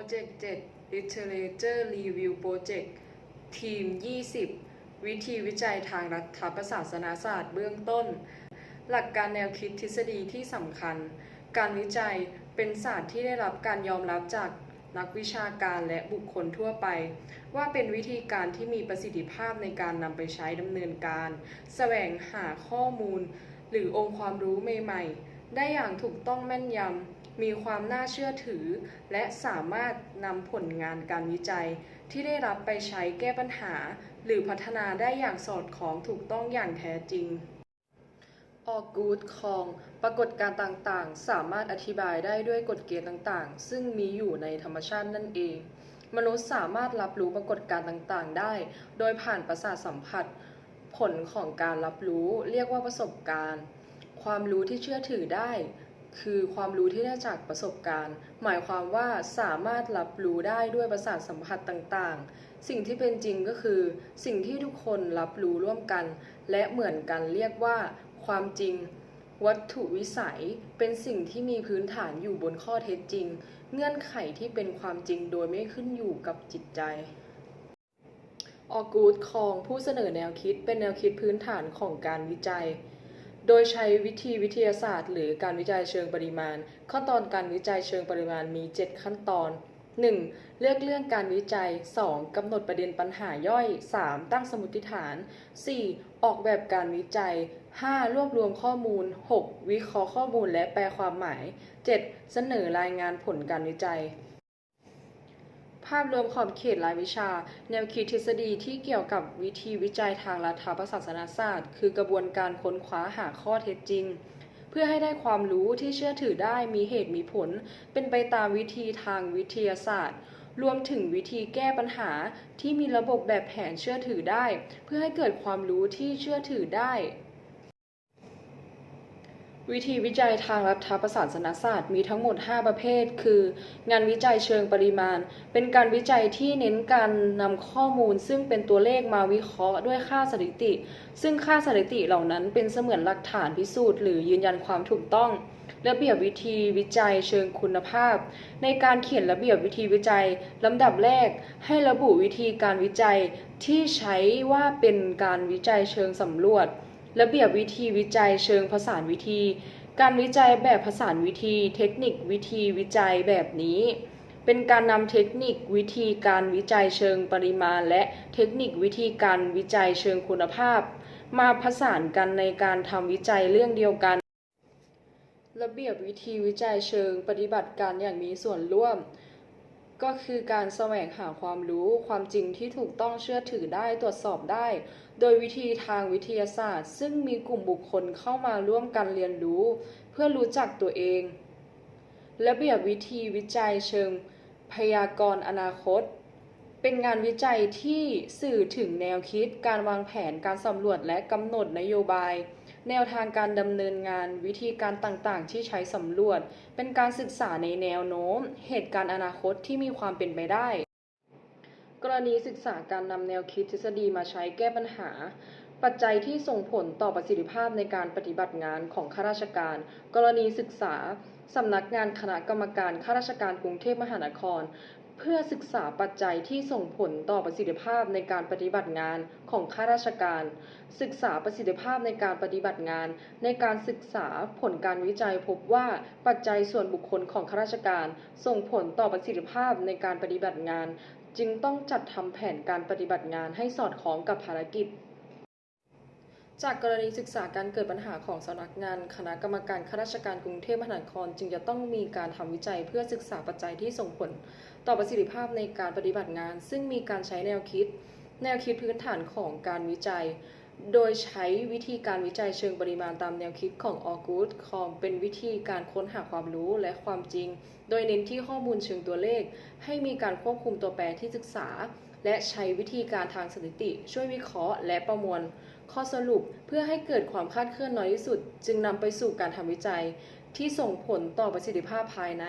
รเจกต์7 Literature Review Project ทีม 20 วิธีวิจัยทางรัฐประศาสนศาสตร์เบื้องต้น หลักการแนวคิดทฤษฎีที่สำคัญ การวิจัยเป็นศาสตร์ที่ได้รับการยอมรับจากนักวิชาการและบุคคลทั่วไป ว่าเป็นวิธีการที่มีประสิทธิภาพในการนำไปใช้ดำเนินการ แสวงหาข้อมูล หรือองค์ความรู้ใหม่ๆ ได้อย่างถูกต้องแม่นยำ มีความน่าเชื่อถือ และสามารถนำผลงานการวิจัย ที่ได้รับไปใช้แก้ปัญหา หรือพัฒนาได้อย่างสอดคล้องถูกต้องอย่างแท้จริงออกกูดคอง ปรากฏการต่างๆ สามารถอธิบายได้ด้วยกฎเกณฑ์ต่างๆ ซึ่งมีอยู่ในธรรมชาตินั่นเอง มนุษย์สามารถรับรู้ปรากฏการต่างๆ ได้ โดยผ่านประสาทสัมผัส ผลของการรับรู้เรียกว่าประสบการณ์ ความรู้ที่เชื่อถือได้ คือความรู้ที่ได้จากประสบการณ์ หมายความว่าสามารถรับรู้ได้ด้วยประสาทสัมผัสต่างๆ สิ่งที่เป็นจริงก็คือ สิ่งที่ทุกคนรับรู้ร่วมกัน และเหมือนกันเรียกว่า ความจริง วัตถุวิสัยเป็นสิ่งที่มีพื้นฐานอยู่บนข้อเท็จจริง เงื่อนไขที่เป็นความจริงโดยไม่ขึ้นอยู่กับจิตใจออกูดคองผู้เสนอแนวคิดเป็นแนวคิดพื้นฐานของการวิจัย โดยใช้วิธีวิทยาศาสตร์ หรือการวิจัยเชิงปริมาณ ขั้นตอนการวิจัยเชิงปริมาณมี 7 ขั้นตอน 1. เลือกเรื่องการวิจัย 2. กำหนดประเด็นปัญหาย่อย 3. ตั้งสมมติฐาน 4. ออกแบบการวิจัย 5. รวบรวมข้อมูล 6. วิเคราะห์ข้อมูลและแปลความหมาย 7. เสนอรายงานผลการวิจัย ภาพรวมขอบเขตรายวิชา แนวคิดทฤษฎีที่เกี่ยวกับวิธีวิจัยทางรัฐประศาสนศาสตร์ คือกระบวนการค้นคว้าหาข้อเท็จจริง เพื่อให้ได้ความรู้ที่เชื่อถือได้มีเหตุมีผล เป็นไปตามวิธีทางวิทยาศาสตร์ รวมถึงวิธีแก้ปัญหาที่มีระบบแบบแผนเชื่อถือได้ เพื่อให้เกิดความรู้ที่เชื่อถือได้ วิธีวิจัยทางรัฐประศาสนศาสตร์มีทั้งหมด 5 ประเภท คือ งานวิจัยเชิงปริมาณ เป็นการวิจัยที่เน้นการนำข้อมูล ซึ่งเป็นตัวเลขมาวิเคราะห์ด้วยค่าสถิติ ซึ่งค่าสถิติเหล่านั้นเป็นเสมือนหลักฐานพิสูจน์หรือยืนยันความถูกต้อง ระเบียบวิธีวิจัยเชิงคุณภาพ ในการเขียนระเบียบวิธีวิจัยลำดับแรก ให้ระบุวิธีการวิจัยที่ใช้ว่าเป็นการวิจัยเชิงสำรวจ ระเบียบวิธีวิจัยเชิงผสานวิธี การวิจัยแบบผสานวิธี เทคนิควิธีวิจัยแบบนี้ เป็นการนำเทคนิควิธีการวิจัยเชิงปริมาณ และเทคนิควิธีการวิจัยเชิงคุณภาพ มาผสานกันในการทำวิจัยเรื่องเดียวกัน ระเบียบวิธีวิจัยเชิงปฏิบัติการอย่างมีส่วนร่วม ก็คือการแสวงหาความรู้ความจริงที่ถูกต้องเชื่อถือได้ตรวจสอบได้ โดยวิธีทางวิทยาศาสตร์ ซึ่งมีกลุ่มบุคคลเข้ามาร่วมกันเรียนรู้ เพื่อรู้จักตัวเองระเบียบวิธีวิจัยเชิงพยากรณ์อนาคต เป็นงานวิจัยที่สื่อถึงแนวคิด การวางแผนการสำรวจและกำหนดนโยบาย แนวทางการดำเนินงานวิธีการต่างๆ ที่ใช้สำรวจ เป็นการศึกษาในแนวโน้ม เหตุการณ์อนาคตที่มีความเป็นไปได้ กรณีศึกษาการนำแนวคิดทฤษฎีมาใช้แก้ปัญหา ปัจจัยที่ส่งผลต่อประสิทธิภาพในการปฏิบัติงานของข้าราชการ กรณีศึกษาสำนักงานคณะกรรมการข้าราชการกรุงเทพมหานคร เพื่อศึกษาปัจจัยที่ส่งผลต่อประสิทธิภาพในการปฏิบัติงานของข้าราชการ ศึกษาประสิทธิภาพในการปฏิบัติงาน ในการศึกษาผลการวิจัยพบว่าปัจจัยส่วนบุคคลของข้าราชการ ส่งผลต่อประสิทธิภาพในการปฏิบัติงาน จึงต้องจัดทำแผนการปฏิบัติงานให้สอดคล้องกับภารกิจ จากกรณีศึกษาการเกิดปัญหาของสำนักงานคณะกรรมการข้าราชการกรุงเทพมหานคร จึงจะต้องมีการทำวิจัยเพื่อศึกษาปัจจัยที่ส่งผล ต่อประสิทธิภาพในการปฏิบัติงาน ซึ่งมีการใช้แนวคิด แนวคิดพื้นฐานของการวิจัย โดยใช้วิธีการวิจัยเชิงปริมาณตามแนวคิดของออกูดคองเป็นวิธีการค้นหาความรู้และความจริง โดยเน้นที่ข้อมูลเชิงตัวเลข ให้มีการควบคุมตัวแปรที่ศึกษา และใช้วิธีการทางสถิติ ช่วยวิเคราะห์ และประมวล ข้อสรุปเพื่อให้เกิดความคาดเคลื่อนน้อยที่สุด จึงนำไปสู่การทำวิจัย ที่ส่งผลต่อประสิทธิภาพภายใน